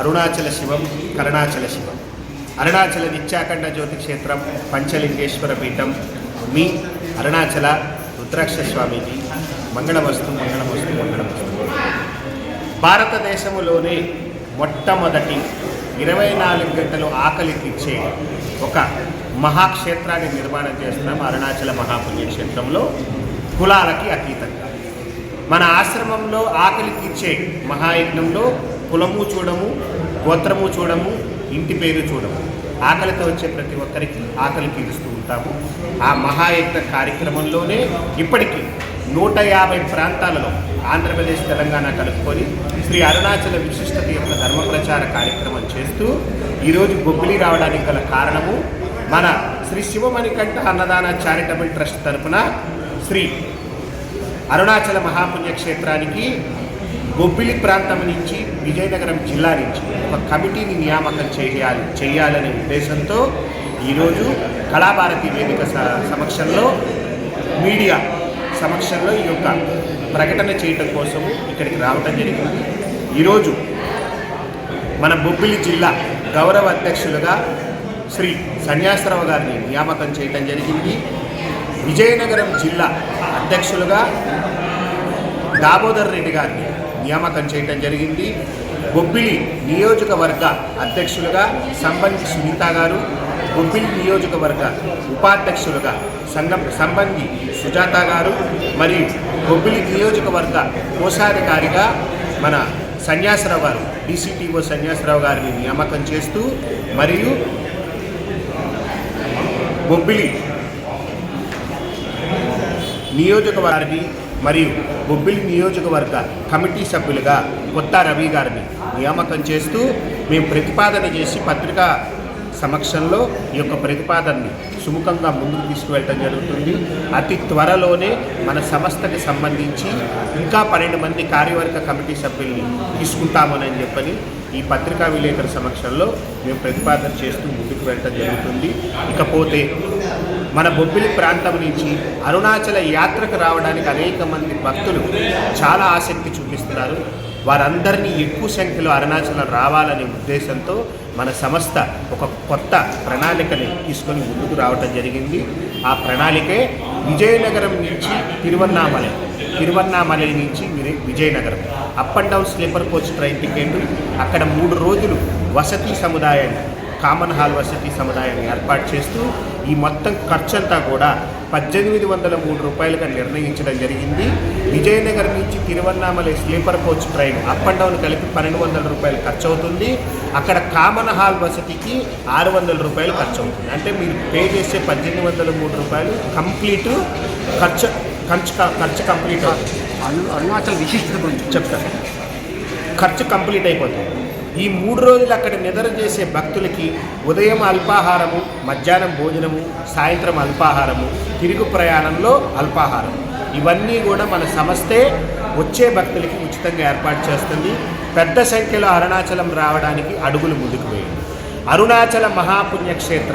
అరుణాచల శివం కరుణాచల శివం. అరుణాచల నిత్యాఖండ జ్యోతి క్షేత్రం పంచలింగేశ్వర పీఠం మీ అరుణాచల రుద్రాక్ష స్వామిది మంగళవస్తు మంగళవస్తు మంగళవస్తు భారతదేశంలోనే మొట్టమొదటి ఇరవై నాలుగు గంటలు ఆకలి తీర్చే ఒక మహాక్షేత్రాన్ని నిర్మాణం చేస్తున్నాం అరుణాచల మహాపుణ్యక్షేత్రంలో. కులాలకి అతీతంగా. మన ఆశ్రమంలో ఆకలి తీర్చే మహాయజ్ఞంలో కులము చూడము గోత్రము చూడము ఇంటి పేరు చూడము. ఆకలితో వచ్చే ప్రతి ఒక్కరికి ఆకలి తీరుస్తూ ఉంటాము. ఆ మహాయజ్ఞ కార్యక్రమంలోనే ఇప్పటికీ నూట యాభై ప్రాంతాలలో ఆంధ్రప్రదేశ్ తెలంగాణ కలుపుకొని శ్రీ అరుణాచల విశిష్టత యొక్క ధర్మ ప్రచార కార్యక్రమం చేస్తూ ఈరోజు బొబ్బిలి రావడానికి గల కారణము మన శ్రీ శివమణికంఠ అన్నదాన చారిటబుల్ ట్రస్ట్ తరపున శ్రీ అరుణాచల మహాపుణ్యక్షేత్రానికి బొబ్బిలి ప్రాంతం నుంచి విజయనగరం జిల్లా నుంచి ఒక కమిటీని నియామకం చేయాలి చేయాలనే ఉద్దేశంతో ఈరోజు కళాభారతి వేదిక స- సమక్షంలో మీడియా సమక్షంలో ఈ యొక్క ప్రకటన చేయటం కోసం ఇక్కడికి రావటం జరిగింది. ఈరోజు మన బొబ్బిలి జిల్లా గౌరవ అధ్యక్షులుగా శ్రీ సన్యాసరావు గారిని నియామకం చేయటం జరిగింది. విజయనగరం జిల్లా అధ్యక్షులుగా దామోదర్ రెడ్డి గారిని నియామకం చేయడం జరిగింది. బొబ్బిలి నియోజకవర్గ అధ్యక్షులుగా సంబంధి సునీత గారు బొబ్బిలి నియోజకవర్గ ఉపాధ్యక్షులుగా సంగం సంబంధి సుజాత గారు మరియు బొబ్బిలి నియోజకవర్గ కోశాధికారిగా మన సన్యాసరావు గారు డీసీటీఓ సన్యాసరావు గారిని నియామకం చేస్తూ మరియు బొబ్బిలి నియోజకవర్గాన్ని మరియు బొబ్బిలి నియోజకవర్గ కమిటీ సభ్యులుగా కొత్త రవి గారిని నియామకం చేస్తూ మేము ప్రతిపాదన చేసి పత్రికా సమక్షంలో ఈ యొక్క ప్రతిపాదనని సుముఖంగా ముందుకు తీసుకువెళ్ళడం జరుగుతుంది. అతి త్వరలోనే మన సంస్థకి సంబంధించి ఇంకా పన్నెండు మంది కార్యవర్గ కమిటీ సభ్యుల్ని తీసుకుంటామని చెప్పని ఈ పత్రికా విలేకరుల సమక్షంలో మేము ప్రతిపాదన చేస్తూ ముందుకు వెళ్ళటం జరుగుతుంది. ఇకపోతే మన బొబ్బిలి ప్రాంతం నుంచి అరుణాచల యాత్రకు రావడానికి అనేక మంది భక్తులు చాలా ఆసక్తి చూపిస్తున్నారు. వారందరినీ ఎక్కువ సంఖ్యలో అరుణాచలం రావాలనే ఉద్దేశంతో మన సంస్థ ఒక కొత్త ప్రణాళికని తీసుకొని ముందుకు రావటం జరిగింది. ఆ ప్రణాళికే విజయనగరం నుంచి తిరువన్నామలై తిరువన్నామలై నుంచి Vizianagaram. Up and down sleeper coach train టికెట్లు అక్కడ మూడు రోజులు వసతి సముదాయాన్ని కామన్ హాల్ వసతి సముదాయాన్ని ఏర్పాటు చేస్తూ ఈ మొత్తం ఖర్చంతా కూడా పద్దెనిమిది వందల మూడు రూపాయలుగా నిర్ణయించడం జరిగింది. విజయనగరం నుంచి Tiruvannamalai sleeper coach train up and down కలిపి పన్నెండు వందల రూపాయలు ఖర్చు అవుతుంది అక్కడ కామన్ హాల్ వసతికి ఆరు వందల రూపాయలు ఖర్చు అవుతుంది అంటే మీరు పే చేసే పద్దెనిమిది వందల మూడు రూపాయలు కంప్లీట్ ఖర్చు ఖర్చు ఖర్చు కంప్లీట్ అవుతుంది. అరు- అరుణాచల్ విశిష్టత గురించి చెప్తాను. ఖర్చు కంప్లీట్ అయిపోతుంది. ఈ మూడు రోజులు అక్కడ నిద్ర చేసే భక్తులకి ఉదయం అల్పాహారము మధ్యాహ్నం భోజనము సాయంత్రం అల్పాహారము తిరుగు ప్రయాణంలో అల్పాహారం ఇవన్నీ కూడా మన సంస్థే వచ్చే భక్తులకి ఉచితంగా ఏర్పాటు చేస్తుంది. పెద్ద సంఖ్యలో అరుణాచలం రావడానికి అడుగులు ముందుకు వేయండి. అరుణాచల మహాపుణ్యక్షేత్రం